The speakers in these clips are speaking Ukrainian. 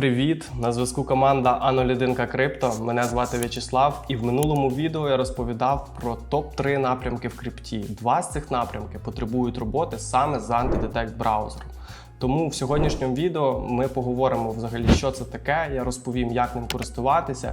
Привіт! На зв'язку команда А01 Крипто. Мене звати В'ячеслав, і в минулому відео я розповідав про топ-3 напрямки в крипті. Два з цих напрямків потребують роботи саме з антидетект браузером. Тому в сьогоднішньому відео ми поговоримо взагалі, що це таке. Я розповім, як ним користуватися,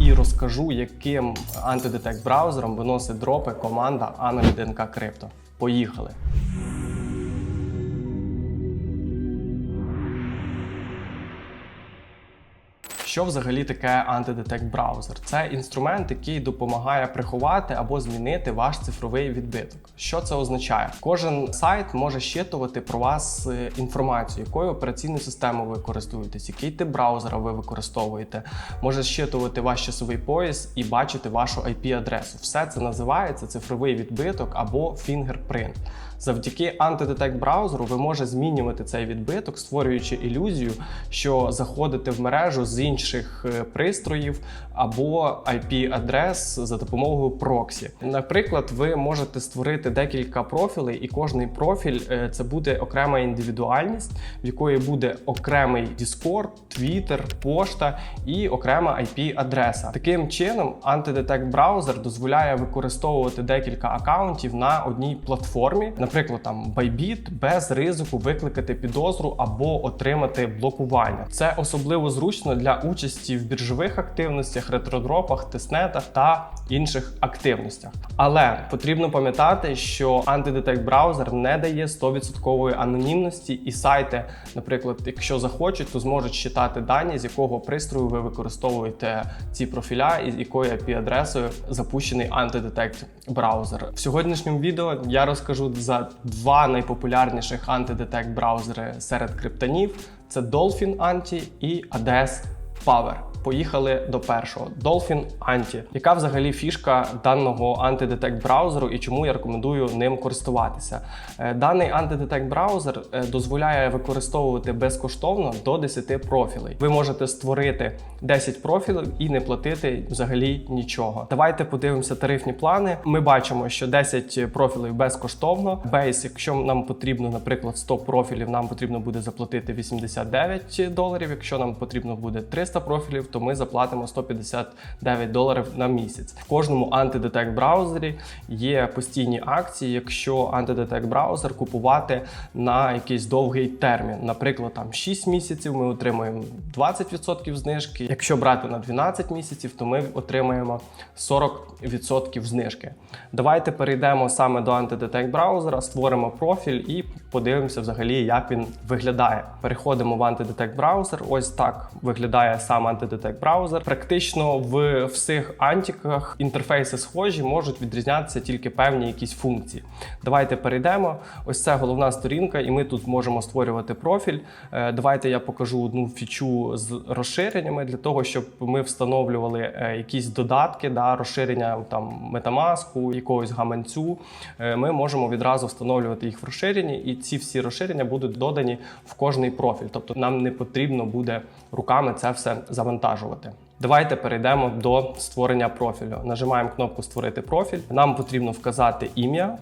і розкажу, яким антидетект браузером виносить дропи команда А01 Крипто. Поїхали! Що взагалі таке антидетект браузер? Це інструмент, який допомагає приховати або змінити ваш цифровий відбиток. Що це означає? Кожен сайт може щитувати про вас е, інформацію, якою операційною системою ви користуєтесь, який тип браузера ви використовуєте, може щитувати ваш часовий пояс і бачити вашу IP-адресу. Все це називається цифровий відбиток або фінгерпринт. Завдяки антидетект браузеру ви можете змінювати цей відбиток, створюючи ілюзію, що заходите в мережу з інших е, пристроїв або IP-адрес за допомогою проксі. Наприклад, ви можете створити декілька профілей, і кожний профіль е, це буде окрема індивідуальність, в якої буде окремий Discord, Twitter, пошта і окрема IP-адреса. Таким чином, антидетект браузер дозволяє використовувати декілька акаунтів на одній платформі, наприклад, там Bybit, без ризику викликати підозру або отримати блокування. Це особливо зручно для участі в біржових активностях, ретродропах, тестнетах та інших активностях. Але потрібно пам'ятати, що антидетект браузер не дає 100% анонімності, і сайти, наприклад, якщо захочуть, то зможуть читати дані, з якого пристрою ви використовуєте ці профіля і з якою IP-адресою запущений антидетект браузер. В сьогоднішньому відео я розкажу за два найпопулярніших антидетект браузери серед криптонів: це Dolphin Anti і ADS Power. Поїхали до першого Dolphin Anti. Яка взагалі фішка даного антидетект браузеру і чому я рекомендую ним користуватися? Е, Даний антидетект браузер е, дозволяє використовувати безкоштовно до 10 профілей. Ви можете створити 10 профілів і не платити взагалі нічого. Давайте подивимося тарифні плани. Ми бачимо, що 10 профілів безкоштовно. Бейс, якщо нам потрібно, наприклад, 100 профілів, нам потрібно буде заплатити 89 доларів. Якщо нам потрібно буде 300 профілів, то ми заплатимо 159 доларів на місяць. В кожному антидетект браузері є постійні акції, якщо антидетект браузер купувати на якийсь довгий термін. Наприклад, там 6 місяців ми отримуємо 20% знижки. Якщо брати на 12 місяців, то ми отримаємо 40% знижки. Давайте перейдемо саме до антидетект браузера, створимо профіль і подивимося взагалі, як він виглядає. Переходимо в антидетект браузер. Ось так виглядає сам антидетект браузер. Практично в всіх антиках інтерфейси схожі, можуть відрізнятися тільки певні якісь функції. Давайте перейдемо. Ось це головна сторінка, і ми тут можемо створювати профіль. Е, Давайте я покажу одну фічу з розширеннями для того, щоб ми встановлювали е, якісь додатки, да, розширення там метамаску, якогось гаманцю. Е, Ми можемо відразу встановлювати їх в розширенні, і ці всі розширення будуть додані в кожний профіль. Тобто нам не потрібно буде руками це все завантажувати. Давайте перейдемо до створення профілю. Нажимаємо кнопку Створити профіль. Нам потрібно вказати ім'я.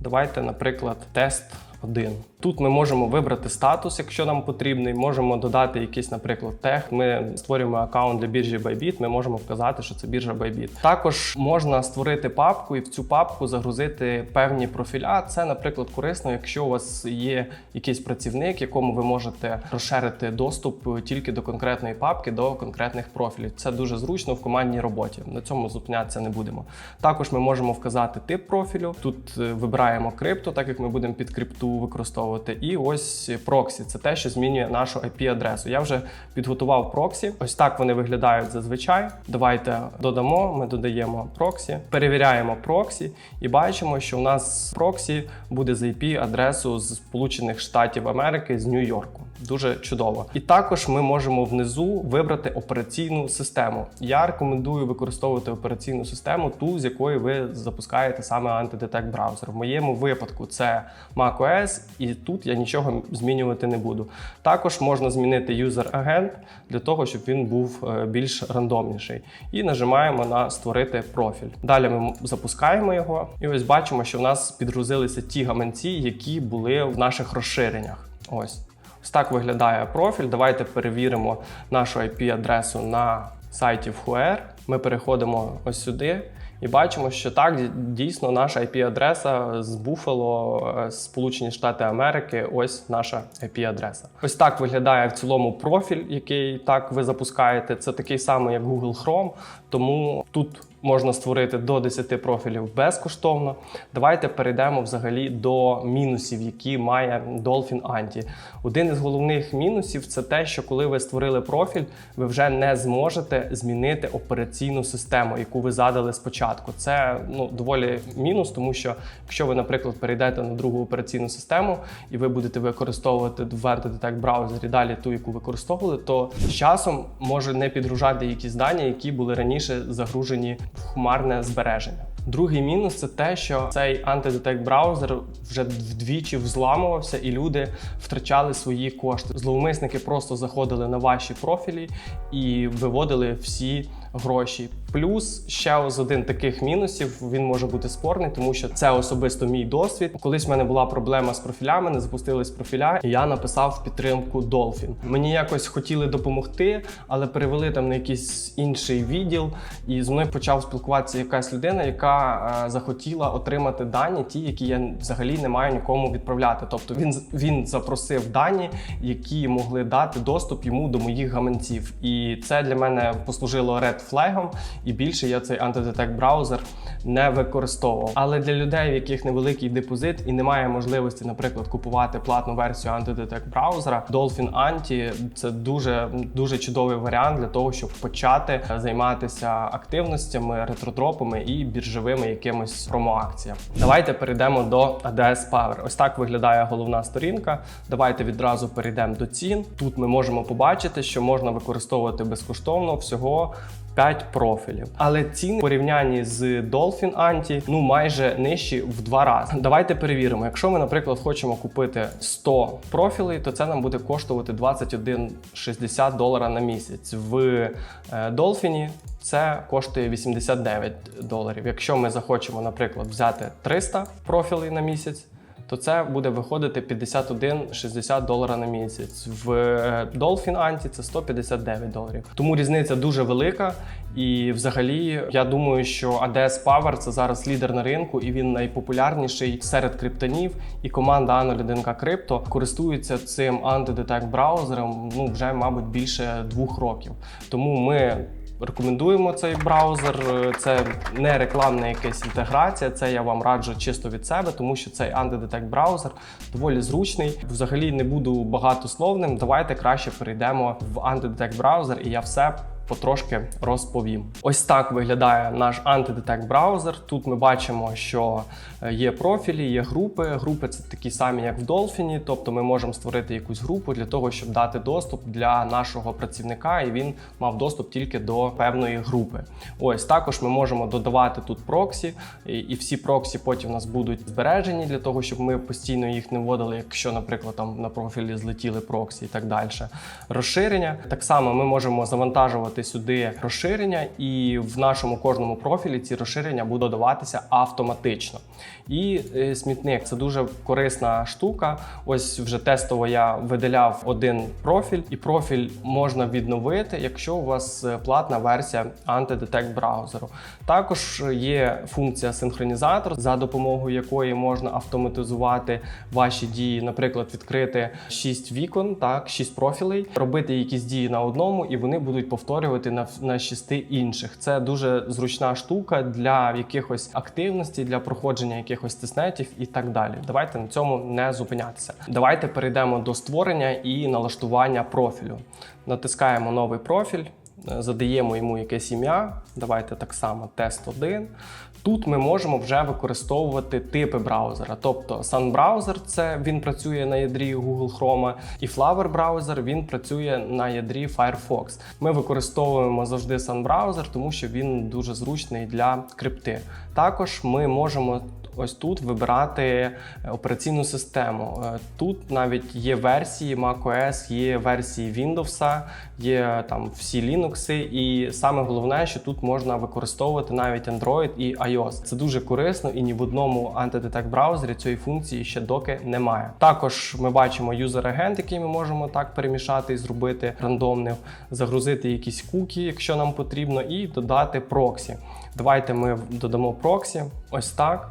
Давайте, наприклад, тест 1. Тут ми можемо вибрати статус, якщо нам потрібний. Можемо додати якийсь, наприклад, тег. Ми створюємо аккаунт для біржі Bybit, Ми можемо вказати, що це біржа Bybit. Також можна створити папку і в цю папку загрузити певні профіля. Це, наприклад, корисно, якщо у вас є якийсь працівник, якому ви можете розширити доступ тільки до конкретної папки, до конкретних профілів. Це дуже зручно в командній роботі. На цьому зупинятися не будемо. Також ми можемо вказати тип профілю. Тут е, вибираємо крипто, так як ми будемо під крипту використовувати. І ось проксі це те, що змінює нашу IP-адресу. Я вже підготував проксі. Ось так вони виглядають зазвичай. Давайте додамо. Ми додаємо проксі, перевіряємо проксі і бачимо, що у нас проксі буде за IP-адресу з Сполучених Штатів Америки з Нью-Йорку. Дуже чудово. І також ми можемо внизу вибрати операційну систему. Я рекомендую використовувати операційну систему, ту, з якої ви запускаєте саме антидетект браузер. В моєму випадку це macOS, і тут я нічого змінювати не буду. Також можна змінити юзер-агент для того, щоб він був е, більш рандомніший. І нажимаємо на створити профіль. Далі ми запускаємо його, і ось бачимо, що в нас підгрузилися ті гаманці, які були в наших розширеннях. Ось. Ось так виглядає профіль. Давайте перевіримо нашу IP-адресу на сайті в VR. Ми переходимо ось сюди. І бачимо, що так дійсно наша IP-адреса з Buffalo, е, Сполучені Штати Америки. Ось наша IP-адреса. Ось так виглядає в цілому профіль, який так ви запускаєте. Це такий самий, як Google Chrome, тому тут можна створити до 10 профілів безкоштовно. Давайте перейдемо взагалі до мінусів, які має Dolphin Anti. Один із головних мінусів це те, що коли ви створили профіль, ви вже не зможете змінити операційну систему, яку ви задали спочатку. Це ну доволі мінус, тому що якщо ви, наприклад, перейдете на другу операційну систему і ви будете використовувати в Detect браузері далі ту, яку використовували, то з часом може не підгружати якісь дані, які були раніше загружені в хмарне збереження. Другий мінус це те, що цей антидетект браузер вже вдвічі взламувався, і люди втрачали свої кошти. Зловмисники просто заходили на ваші профілі і виводили всі гроші. Плюс ще ось один таких мінусів він може бути спорний, тому що це особисто мій досвід. Колись в мене була проблема з профілями, не запустились профіля, і я написав в підтримку Dolphin. Мені якось хотіли допомогти, але перевели там на якийсь інший відділ, і з мною почав спілкуватися якась людина, яка е, захотіла отримати дані, ті, які я взагалі не маю нікому відправляти. Тобто він він запросив дані, які могли дати доступ йому до моїх гаманців. І це для мене послужило ред флегом, і більше я цей антидетект браузер не використовував. Але для людей, в яких невеликий депозит і немає можливості, наприклад, купувати платну версію антидетект браузера, Dolphin Anti – це дуже дуже чудовий варіант для того, щоб почати займатися активностями, ретродропами і біржовими якимось промоакціями. Давайте перейдемо до ADS Power. Ось так виглядає головна сторінка. Давайте відразу перейдемо до цін. Тут ми можемо побачити, що можна використовувати безкоштовно всього 5 профілів. Але ціни в порівнянні з Dolphin Anti ну майже нижчі в два рази. Давайте перевіримо. Якщо ми, наприклад, хочемо купити 100 профілей, то це нам буде коштувати 21,60 долара на місяць. В е, Dolphin це коштує 89 доларів. Якщо ми захочемо, наприклад, взяти 300 профілей на місяць то це буде виходити 51,60 долара на місяць. В е, Dolphin Anti це 159 доларів. Тому різниця дуже велика. І взагалі, я думаю, що ADS Power це зараз лідер на ринку, і він найпопулярніший серед криптонів. І команда A01K Crypto користується цим антидетект браузером ну вже, мабуть, більше двох років. Тому ми. Рекомендуємо цей браузер. Це не рекламна якась інтеграція. Це я вам раджу чисто від себе, тому що цей антидетект браузер доволі зручний. Взагалі не буду багатословним. Давайте краще перейдемо в антидетект браузер, і я все потрошки розповім. Ось так виглядає наш антидетект браузер. Тут ми бачимо, що е, є профілі, є групи. Групи це такі самі, як в Dolphin, тобто ми можемо створити якусь групу для того, щоб дати доступ для нашого працівника, і він мав доступ тільки до певної групи. Ось також ми можемо додавати тут проксі, і всі проксі потім у нас будуть збережені для того, щоб ми постійно їх не вводили, якщо, наприклад, там на профілі злетіли проксі і так далі. Розширення так само ми можемо завантажувати встановлювати сюди розширення, і в нашому кожному профілі ці розширення будуть додаватися автоматично. І е, смітник це дуже корисна штука. Ось вже тестово я видаляв один профіль, і профіль можна відновити, якщо у вас е, платна версія антидетект браузеру. Також є функція синхронізатор, за допомогою якої можна автоматизувати ваші дії, наприклад, відкрити 6 вікон, так, 6 профілей, робити якісь дії на одному, і вони будуть повторювати повторювати на на шести інших. Це дуже зручна штука для якихось активностей, для проходження якихось тестнетів і так далі. Давайте на цьому не зупинятися. Давайте перейдемо до створення і налаштування профілю. Натискаємо новий профіль. Задаємо йому якесь ім'я. Давайте так само тест 1. Тут ми можемо вже використовувати типи браузера. Тобто Sun Browser це він працює на ядрі Google Chrome, і Flower Browser він працює на ядрі Firefox. Ми використовуємо завжди Sun Browser, тому що він дуже зручний для крипти. Також ми можемо ось тут вибирати е, операційну систему. Е, тут навіть є версії macOS, є версії Windows, є там всі Linux, і саме головне, що тут можна використовувати навіть Android і iOS. Це дуже корисно і ні в одному антидетект браузері цієї функції ще доки немає. Також ми бачимо юзер-агент, який ми можемо так перемішати і зробити рандомним, загрузити якісь куки, якщо нам потрібно, і додати проксі. Давайте ми додамо проксі. Ось так.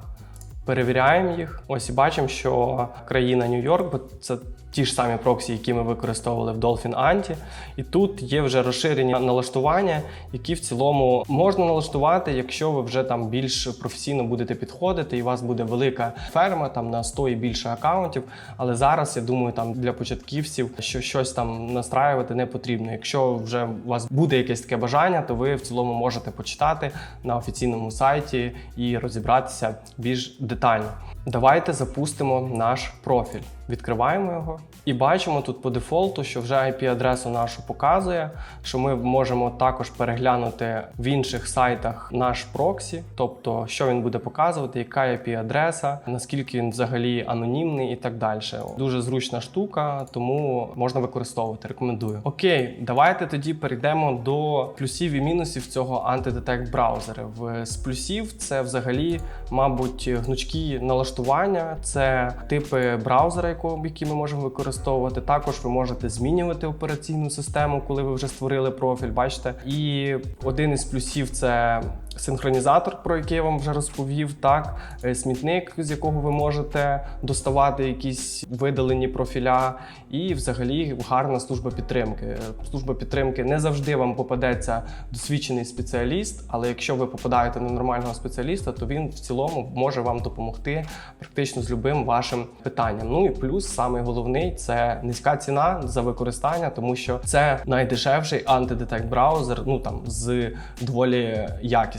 Перевіряємо їх. Ось і бачимо, що країна Нью-Йорк, бо це ті ж самі проксі, які ми використовували в Dolphin Anti. І тут є вже розширені налаштування, які в цілому можна налаштувати, якщо ви вже там більш професійно будете підходити, і у вас буде велика ферма там на 100 і більше акаунтів. Але зараз я думаю, там для початківців, що щось там настраювати не потрібно. Якщо вже у вас буде якесь таке бажання, то ви в цілому можете почитати на офіційному сайті і розібратися більш детально. Давайте запустимо наш профіль. Відкриваємо його і бачимо тут по дефолту, що вже IP-адресу нашу показує, що ми можемо також переглянути в інших сайтах наш проксі, тобто що він буде показувати, яка IP-адреса, наскільки він взагалі анонімний і так далі. Дуже зручна штука, тому можна використовувати. Рекомендую. Окей, давайте тоді перейдемо до плюсів і мінусів цього антидетект браузера. З плюсів це взагалі, мабуть, гнучкі налаштування, це типи браузера, яку- які ми можемо використовувати. Також ви можете змінювати операційну систему, коли ви вже створили профіль. Бачите, і один із плюсів це. Синхронізатор, про який я вам вже розповів, так Е, смітник, з якого ви можете доставати якісь видалені профіля, і взагалі гарна служба підтримки. Е, Служба підтримки не завжди вам попадеться досвідчений спеціаліст, але якщо ви попадаєте на нормального спеціаліста, то він в цілому може вам допомогти практично з любим вашим питанням. Ну і плюс самий головний це низька ціна за використання, тому що це найдешевший антидетект браузер, ну там з доволі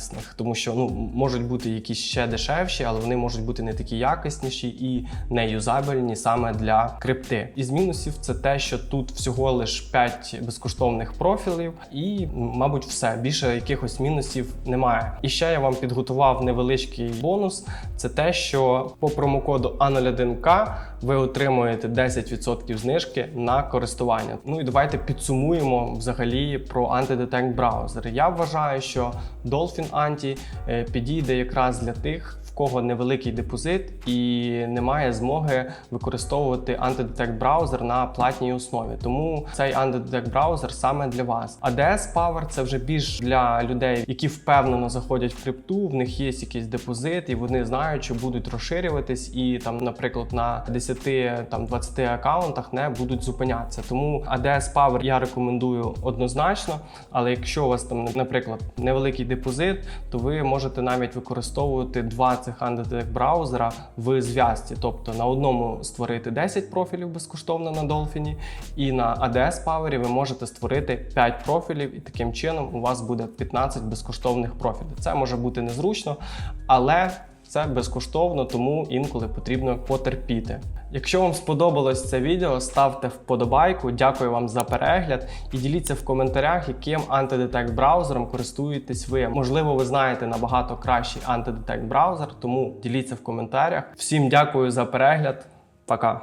якісних, тому що ну можуть бути якісь ще дешевші, але вони можуть бути не такі якісніші і не юзабельні саме для крипти. Із мінусів це те, що тут всього лише 5 безкоштовних профілів, і, мабуть, все більше якихось мінусів немає. І ще я вам підготував невеличкий бонус. Це те, що по промокоду A01K ви отримуєте 10% знижки на користування. Ну і давайте підсумуємо взагалі про антидетект браузер. Я вважаю, що Dolphin Е, підійде якраз для тих. Кого невеликий депозит і немає змоги використовувати антидетект браузер на платній основі. Тому цей антидетект браузер саме для вас. ADS Power це вже більш для людей, які впевнено заходять в крипту. В них є якийсь депозит, і вони знають, що будуть розширюватись, і там, наприклад, на 10 там 20 акаунтах не будуть зупинятися. Тому ADS Power я рекомендую однозначно. Але якщо у вас там, наприклад, невеликий депозит, то ви можете навіть використовувати два цих антидетект браузера в зв'язці. Тобто на одному створити 10 профілів безкоштовно на Dolphin, і на ADS Power ви можете створити 5 профілів, і таким чином у вас буде 15 безкоштовних профілів. Це може бути незручно, але це безкоштовно, тому інколи потрібно потерпіти. Якщо вам сподобалось це відео, ставте вподобайку. Дякую вам за перегляд і діліться в коментарях, яким антидетект браузером користуєтесь ви. Можливо, ви знаєте набагато кращий антидетект браузер, тому діліться в коментарях. Всім дякую за перегляд. Пока.